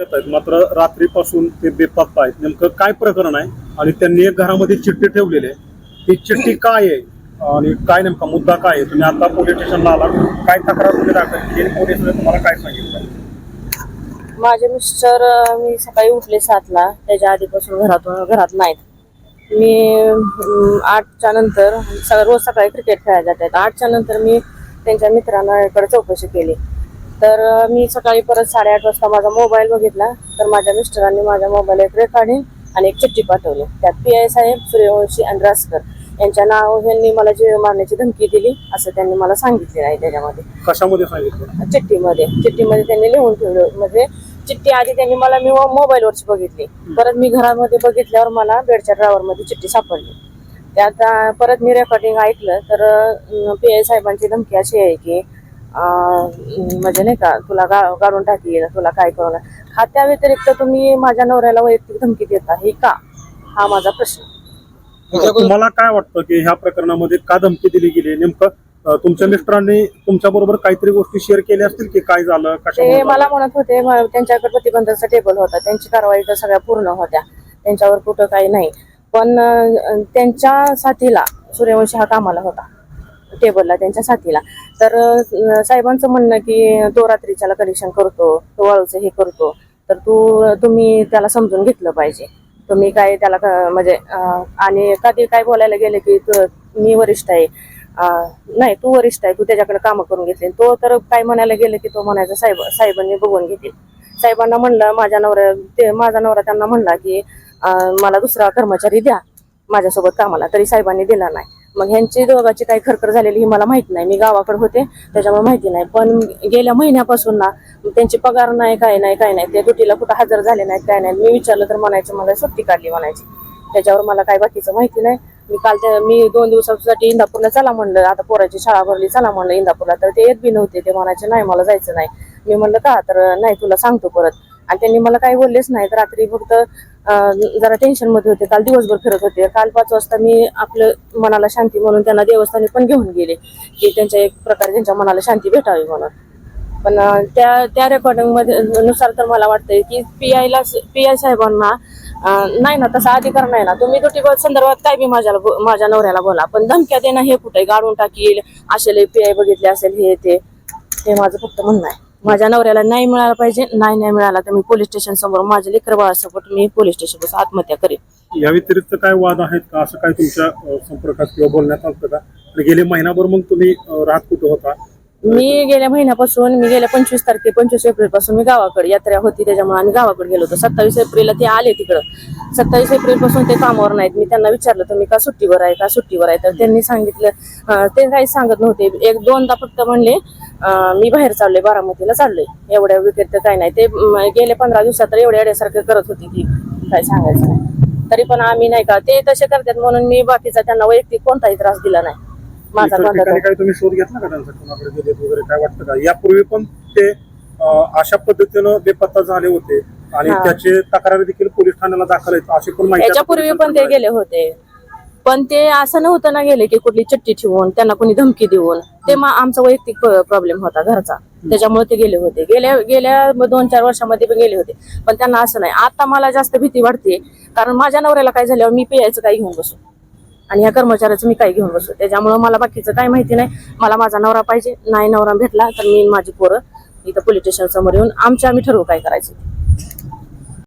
येत आहेत. मात्र रात्रीपासून ते बेपत्ता आहेत. नेमकं काय प्रकरण आहे? आणि त्यांनी एक घरामध्ये चिठ्ठी ठेवलेली आहे. ती चिठ्ठी काय आहे? आणि काय नेमका मुद्दा काय आहे? तुम्ही आता पोलीस स्टेशनला आला काय तक्रार तुम्ही दाखल केली? पोलीस तुम्हाला काय सांगितलं? माझे मिस्टर मी सकाळी उठले सातला. त्याच्या आधीपासून घरातून घरात नाहीत. मी आठच्या नंतर सगळं रोज सकाळी क्रिकेट खेळायला जातात. आठच्या नंतर मी त्यांच्या मित्रांना इकडे चौकशी केली. तर मी सकाळी परत साडेआठ वाजता माझा मोबाईल बघितला. तर माझ्या मिस्टरांनी माझ्या मोबाईल एक रेकॉर्डिंग आणि एक चिठ्ठी पाठवली. त्यात पी आय साहेब सूर्यवंशी आणि रासकर यांच्या नाव यांनी मला जीव मारण्याची धमकी दिली असं त्यांनी मला सांगितलेलं आहे त्याच्यामध्ये. कशामध्ये सांगितलं? चिठ्ठीमध्ये. चिठ्ठीमध्ये त्यांनी लिहून ठेवलं. म्हणजे चिठ्ठी आधी त्यांनी मला मी मोबाईलवरची बघितली. परत मी घरामध्ये बघितल्यावर मला बेडच्या ड्रायव्हरमध्ये चिठ्ठी सापडली. त्यात परत मी रेकॉर्डिंग ऐकलं. तर पी आय साहेबांची धमकी अशी आहे की म्हणजे नाही का तुला गा काढून टाकील तुला काय करू हा त्या व्यतिरिक्त तुम्ही माझ्या नवऱ्याला वैयक्तिक धमकी देता हे का? हा माझा प्रश्न. तुम्हाला काय वाटतं की ह्या प्रकरणामध्ये का धमकी दिली गेली? नेमकं तुमच्या मिस्टरांनी तुमच्या बरोबर काहीतरी गोष्टी शेअर केल्या असतील की काय झालं? ते मला? म्हणत होते त्यांच्याकडे प्रतिबंधाचा टेबल होता. त्यांची कारवाई तर सगळ्या पूर्ण होत्या. त्यांच्यावर कुठं काही नाही. पण त्यांच्या साथीला सूर्यवंशी हा कामाला होता. टेबलला त्यांच्या साथीला. तर साहेबांचं म्हणणं की तो रात्रीच्याला कनेक्शन करतो तो वाळूचं हे करतो. तर तू तुम्ही त्याला समजून घेतलं पाहिजे. तुम्ही काय त्याला क- म्हणजे आणि कधी काय बोलायला गेले की मी वरिष्ठ आहे. नाही तू वरिष्ठ आहे तू त्याच्याकडे कामं करून घेतली. तो तर काय म्हणायला गेले की तो म्हणायचा साहेब साहेबांनी बघून घेतील. साहेबांना म्हणलं माझ्या नवऱ्या ते माझा नवरा त्यांना म्हणला की मला दुसरा कर्मचारी द्या माझ्यासोबत कामाला. तरी साहेबांनी दिला नाही. मग ह्यांची दोघाची काही खरखर झालेली ही मला माहीत नाही. मी गावाकडे होते त्याच्यामुळे माहिती नाही. पण गेल्या महिन्यापासून ना त्यांची पगार नाही काय नाही काय नाही. ते ड्युटीला कुठं हजर झाले नाहीत काय नाही. मी विचारलं तर म्हणायचं मला सुट्टी काढली म्हणायची. त्याच्यावर मला काय बाकीचं माहिती नाही. मी काल त्या मी दोन दिवसासाठी इंदापूरला चला म्हणलं. आता पोराची शाळा भरली चला म्हणलं इंदापूरला. तर ते येत बी नव्हते. ते म्हणायचे नाही मला जायचं नाही. मी म्हणलं का? तर नाही तुला सांगतो परत. आणि त्यांनी मला काही बोललेच नाहीत. रात्री फक्त जरा टेन्शनमध्ये होते. काल दिवसभर फिरत होते. काल पाच वाजता मी आपलं मनाला शांती म्हणून त्यांना देवस्थानी पण घेऊन गेले. की त्यांच्या एक प्रकारे त्यांच्या मनाला शांती भेटावी म्हणून. पण त्या त्या रेकॉर्डिंगमध्ये नुसार तर मला वाटतंय की पी आयला पी आय साहेबांना नाही ना तसा अधिकार नाही ना. तुम्ही दुटी संदर्भात काय बी माझ्या माझ्या नवऱ्याला बोला. पण धमक्या देणं हे कुठे गाडून टाकील असेल पी आय बघितले असेल हे ते. हे माझं फक्त म्हणणं आहे. माझ्या नवऱ्याला नाही मिळाला पाहिजे नाही नाही मिळाला तर मी पोलीस स्टेशन समोर माझे लेकर बाळासोबत मी पोलीस स्टेशन आत्महत्या करेन. या व्यतिरिक्त काय वाद आहेत का? असं काय तुमच्या संपर्कात किंवा बोलण्यात आलं का? आणि गेले महिनाभर मग तुम्ही राहत कुठं होता? मी गेल्या महिन्यापासून मी गेल्या पंचवीस तारखे पंचवीस एप्रिलपासून मी गावाकडे यात्रा होती त्याच्यामुळे आम्ही गावाकडे गेलो होतो. सत्तावीस एप्रिलला ते आले तिकडं. सत्तावीस एप्रिलपासून ते कामावर नाहीत. मी त्यांना विचारलं तुम्ही का सुट्टीवर आहे? का सुट्टीवर आहे? तर त्यांनी सांगितलं ते काही सांगत नव्हते. एक दोनदा फक्त म्हणले मी बाहेर चाललोय बारामतीला चाललोय. एवढ्या विकेट काय नाही. ते गेले पंधरा दिवसात तर एवढ्या एवढ्यासारखं करत होती की काय सांगायचं नाही. तरी पण आम्ही नाही का ते तसे करतात म्हणून मी बाकीचा त्यांना वैयक्तिक कोणताही त्रास दिला नाही. माझा इतर कोणता ठिकाणी काही तुम्ही शोध घेतला का त्यांचा? कोणाकडे गेलेत वगैरे काय वाटतं का? यापूर्वी पण ते अशा पद्धतीनं बेपत्ता झाले होते. आणि. त्याचे तक्रारी देखील पोलीस ठाण्याला दाखल आहेत अशी पण माहिती आता याच्यापूर्वी पण ते. गेले होते. पण ते असं नव्हतं ना गेले की कुठली चिठ्ठी ठेवून त्यांना कोणी धमकी देऊन. ते मग आमचा वैयक्तिक प्रॉब्लेम होता घरचा. त्याच्यामुळे ते गेले होते. गेल्या गेल्या दोन चार वर्षामध्ये पण गेले होते. पण त्यांना असं नाही. आता मला जास्त भीती वाटते. कारण माझ्या नवऱ्याला काय झाल्यावर मी पियायचं काही घेऊन बसू. आणि ह्या कर्मचाऱ्याचं मी काही घेऊन बसू. त्याच्यामुळे मला बाकीचं काही माहिती नाही. मला माझा नवरा पाहिजे. नाही नवरा भेटला तर मी माझी पोरं इथं पोलीस स्टेशन समोर येऊन आमच्या आम्ही ठरवू काय करायचं.